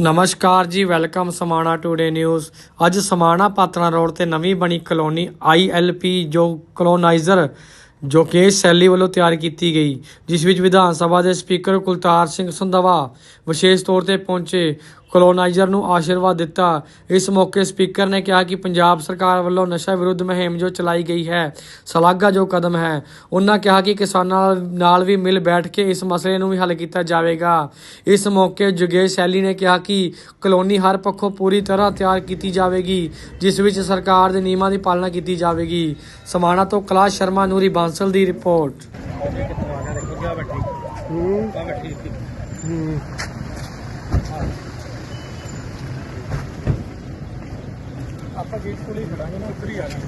ਨਮਸਕਾਰ ਜੀ, welcome Samana today news. ਅੱਜ ਸਮਾਣਾ ਪਾਤਣਾ ਰੋਡ ਤੇ ਨਵੀਂ ਬਣੀ ਕਲੋਨੀ ਆਈਐਲਪੀ ਜੋ ਕਲੋਨਾਈਜ਼ਰ ਜੋ ਕਿ ਸੈਲੀ ਵੱਲੋਂ ਤਿਆਰ ਕੀਤੀ ਗਈ, ਜਿਸ ਵਿੱਚ ਵਿਧਾਨ ਸਭਾ ਦੇ ਸਪੀਕਰ ਕੁਲਤਾਰ ਸਿੰਘ ਸੰਧਵਾ ਵਿਸ਼ੇਸ਼ ਤੌਰ ਤੇ ਪਹੁੰਚੇ। ਕਲੋਨਾਈਜ਼ਰ ਨੂੰ ਆਸ਼ੀਰਵਾਦ ਦਿੱਤਾ। ਇਸ ਮੌਕੇ ਸਪੀਕਰ ਨੇ ਕਿਹਾ ਕਿ ਪੰਜਾਬ ਸਰਕਾਰ ਵੱਲੋਂ ਨਸ਼ਾ ਵਿਰੁੱਧ ਮੁਹਿੰਮ ਜੋ ਚਲਾਈ ਗਈ ਹੈ ਸ਼ਲਾਘਾ ਜੋ ਕਦਮ ਹੈ ਉਹਨਾਂ ਕਿਹਾ ਕਿ ਕਿਸਾਨਾਂ ਨਾਲ ਵੀ ਮਿਲ ਬੈਠ ਕੇ ਇਸ ਮਸਲੇ ਨੂੰ ਵੀ ਹੱਲ ਕੀਤਾ ਜਾਵੇਗਾ। ਇਸ ਮੌਕੇ ਜੁਗੇਸ਼ ਸੈਲੀ ਨੇ ਕਿਹਾ ਕਿ ਕਲੋਨੀ ਹਰ ਪੱਖੋਂ ਪੂਰੀ ਤਰ੍ਹਾਂ ਤਿਆਰ ਕੀਤੀ ਜਾਵੇਗੀ ਜਿਸ ਵਿੱਚ ਸਰਕਾਰ ਦੇ ਨਿਯਮਾਂ ਦੀ ਪਾਲਣਾ ਕੀਤੀ ਜਾਵੇਗੀ। ਸਮਾਣਾ ਤੋਂ ਕਲਾਸ਼ ਸ਼ਰਮਾ ਨੂਰੀ ਬਾਂਸਲ ਦੀ ਰਿਪੋਰਟ। ਆਪਾਂ ਗੇਟ ਕੋਲੇ ਹੀ ਖੜਾਂਗੇ ਨਾ ਉੱਧਰ ਹੀ ਆ ਜਾਣਾ।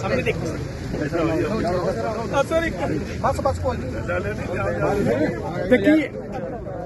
ਸਾਹਮਣੇ ਦੇਖੋ। ਸਰ ਇੱਕ ਬਸ ਬਸ ਕੋਈ ਨਹੀਂ। ਤੇ ਕੀ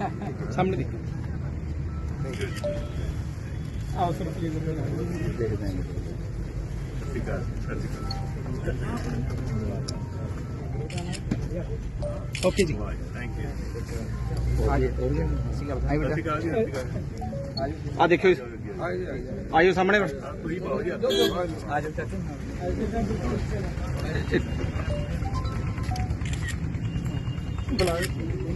ਸਾਹਮਣੇ ਦੇਖੋ। ਆਓ ਸਰ ਪਲੀਜ਼ ਦੇਖ ਦਾਂਗੇ ਠੀਕ ਹੈ ਸਰ। ਜੀ ਓਕੇ ਜੀ। ਆ ਦੇਖਿਓ ਆਇਓ ਸਾਹਮਣੇ ਆ ਜਾਓ ਚਾਚਾ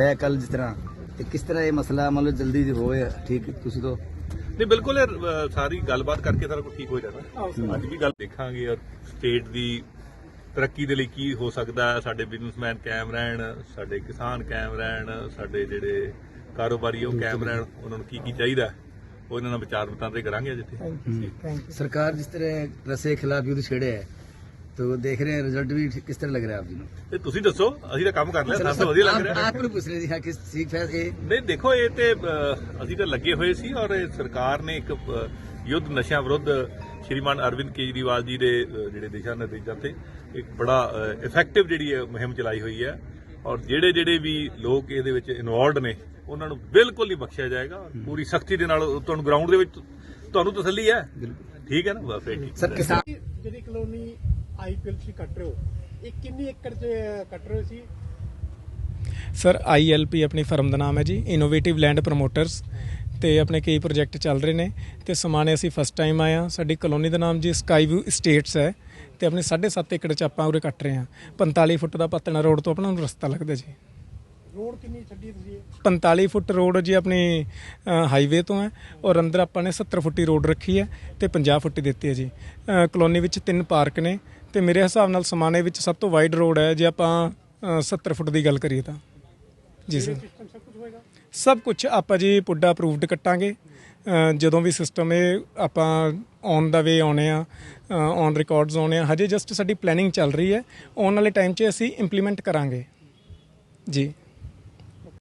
ਹੈ ਕੱਲ ਜਿਸ ਤਰ੍ਹਾਂ? ਤੇ ਕਿਸ ਤਰ੍ਹਾਂ ਇਹ ਮਸਲਾ ਮੰਨ ਲਓ ਜਲਦੀ ਹੋਏ ਠੀਕ ਤੁਸੀਂ ਤੋਂ? ਨਹੀਂ ਬਿਲਕੁਲ ਸਾਰੀ ਗੱਲਬਾਤ ਕਰਕੇ ਸਾਰਾ ਕੁਝ ਠੀਕ ਹੋ ਜਾਣਾ। ਅੱਜ ਵੀ ਗੱਲ ਦੇਖਾਂਗੇ ਔਰ ਸਟੇਟ ਦੀ ਤਰੱਕੀ ਦੇ ਲਈ ਕੀ ਹੋ ਸਕਦਾ ਸਾਡੇ ਬਿਜ਼ਨਸਮੈਨ ਕਾਇਮ ਰਹਿਣ ਸਾਡੇ ਕਿਸਾਨ ਕਾਇਮ ਰਹਿਣ ਸਾਡੇ ਜਿਹੜੇ ਕਾਰੋਬਾਰੀ ਉਹ ਕਾਇਮ ਰਹਿਣ ਉਹਨਾਂ ਨੂੰ ਕੀ ਕੀ ਚਾਹੀਦਾ ਹੈ, ਨਾਲ ਵਿਚਾਰ ਵਟਾਂਦਰੇ ਕਰਾਂਗੇ ਅੱਜ ਸਰਕਾਰ ਜਿਸ ਤਰ੍ਹਾਂ ਰਸੇ ਖਿਲਾਫ ਯੁੱਧ ਛੇੜਿਆ ਹੈ तो देख रहे हैं रिजल्ट भी किस तरह लग रहा है आप जी को? ਤੇ ਤੁਸੀਂ ਦੱਸੋ ਅਸੀਂ ਤਾਂ ਕੰਮ ਕਰ ਲਿਆ ਸਾਨੂੰ ਤਾਂ ਵਧੀਆ ਲੱਗ आप- ਰਿਹਾ आप लोग पूछ रहे थे हाँ, किस ठीक है ये ਨਹੀਂ ਦੇਖੋ ਇਹ ਤੇ ਅ, ਅਸੀਂ ਤਾਂ ਲੱਗੇ ਹੋਏ ਸੀ ਔਰ ਇਹ ਸਰਕਾਰ ਨੇ ਇੱਕ ਅ, ਯੁੱਧ ਨਸ਼ਿਆਂ ਵਿਰੁੱਧ ਸ਼੍ਰੀਮਾਨ ਅਰਵਿੰਦ ਕੇਜਰੀਵਾਲ ਜੀ ਦੇ ਅ, ਜਿਹੜੇ ਦਿਸ਼ਾ ਨਿਰਦੇਸ਼ਾਂ ਤੇ ਇੱਕ ਬੜਾ ਇਫੈਕਟਿਵ ਜਿਹੜੀ ਹੈ ਮੁਹਿੰਮ ਚਲਾਈ ਹੋਈ ਹੈ ਔਰ ਜਿਹੜੇ ਜਿਹੜੇ ਵੀ ਲੋਕ ਇਹਦੇ ਵਿੱਚ ਇਨਵੋਲਡ ਨੇ ਉਹਨਾਂ ਨੂੰ ਬਿਲਕੁਲ ਨਹੀਂ ਬਖਸ਼ਿਆ ਜਾਏਗਾ ਪੂਰੀ ਸਖਤੀ ਦੇ ਨਾਲ ਤੁਹਾਨੂੰ ਗਰਾਊਂਡ ਦੇ ਵਿੱਚ ਤੁਹਾਨੂੰ ਤਸੱਲੀ ਹੈ ਠੀਕ ਹੈ ਨਾ ਬਸ ਫਿਰ ਠੀਕ सर किसान ਜਿਹੜੀ ਕਲੋਨੀ ਆਈਪੀਐਲ ਚ ਕੱਟ ਰਹੇ ਹੋ? ਇਹ ਕਿੰਨੀ ਏਕੜ ਚ ਕੱਟ ਰਹੇ ਸੀ? ਸਰ ਆਈਐਲਪੀ ਆਪਣੀ ਫਰਮ ਦਾ ਨਾਮ ਹੈ ਜੀ ਇਨੋਵੇਟਿਵ ਲੈਂਡ ਪ੍ਰੋਮੋਟਰਸ ਤੇ ਆਪਣੇ ਕਈ ਪ੍ਰੋਜੈਕਟ ਚੱਲ ਰਹੇ ਨੇ ਤੇ ਸਮਾਨੇ ਅਸੀਂ ਫਸਟ ਟਾਈਮ ਹਾਂ। ਸਾਡੀ ਕਲੋਨੀ ਦਾ ਨਾਮ ਜੀ ਸਕਾਈ ਵਿਊ ਸਟੇਟਸ ਹੈ ਤੇ ਆਪਣੇ 7.5 ਏਕੜ ਚ ਆਪਾਂ ਉਰੇ ਕੱਟ ਰਹੇ ਹਾਂ। 45 ਫੁੱਟ ਦਾ ਪਤਨਾ ਰੋਡ ਤੋਂ ਆਪਣਾ ਨੂੰ ਰਸਤਾ ਲੱਗਦਾ ਜੀ। ਰੋਡ ਕਿੰਨੀ ਛੱਡੀ ਤੁਸੀਂ? ਇਹ? 45 ਫੁੱਟ ਰੋਡ ਜੀ ਆਪਣੀ ਹਾਈਵੇ ਤੋਂ ਹੈ ਔਰ ਅੰਦਰ ਆਪਾਂ ਨੇ 70 ਫੁੱਟੀ ਰੋਡ ਰੱਖੀ ਹੈ ਤੇ 50 ਫੁੱਟੀ ਦਿੱਤੀ ਹੈ ਜੀ। ਕਲੋਨੀ ਵਿੱਚ ਤਿੰਨ ਪਾਰਕ ਨੇ ਤੇ ਮੇਰੇ ਹਿਸਾਬ ਨਾਲ ਸਮਾਨੇ ਵਿੱਚ ਸਭ ਤੋਂ ਵਾਈਡ ਰੋਡ ਹੈ ਜੇ ਆਪਾਂ ਅ, 70 ਫੁੱਟ ਦੀ ਗੱਲ ਕਰੀਏ ਤਾਂ। ਜੀ ਸਰ ਸਭ ਕੁਝ ਆਪਾਂ ਜੀ ਪੁੱਡਾ ਅਪਰੂਵਡ ਕੱਟਾਂਗੇ। ਜਦੋਂ ਵੀ ਸਿਸਟਮ ਇਹ ਆਪਾਂ ਔਨ ਦਾ ਵੇ ਆਉਣੇ ਆ ਔਨ ਰਿਕਾਰਡਸ ਆਉਣੇ ਆ ਹਜੇ ਜਸਟ ਸਾਡੀ ਪਲੈਨਿੰਗ ਚੱਲ ਰਹੀ ਹੈ। ਆਉਣ ਵਾਲੇ ਟਾਈਮ 'ਚ ਅਸੀਂ ਇੰਪਲੀਮੈਂਟ ਕਰਾਂਗੇ। ਜੀ।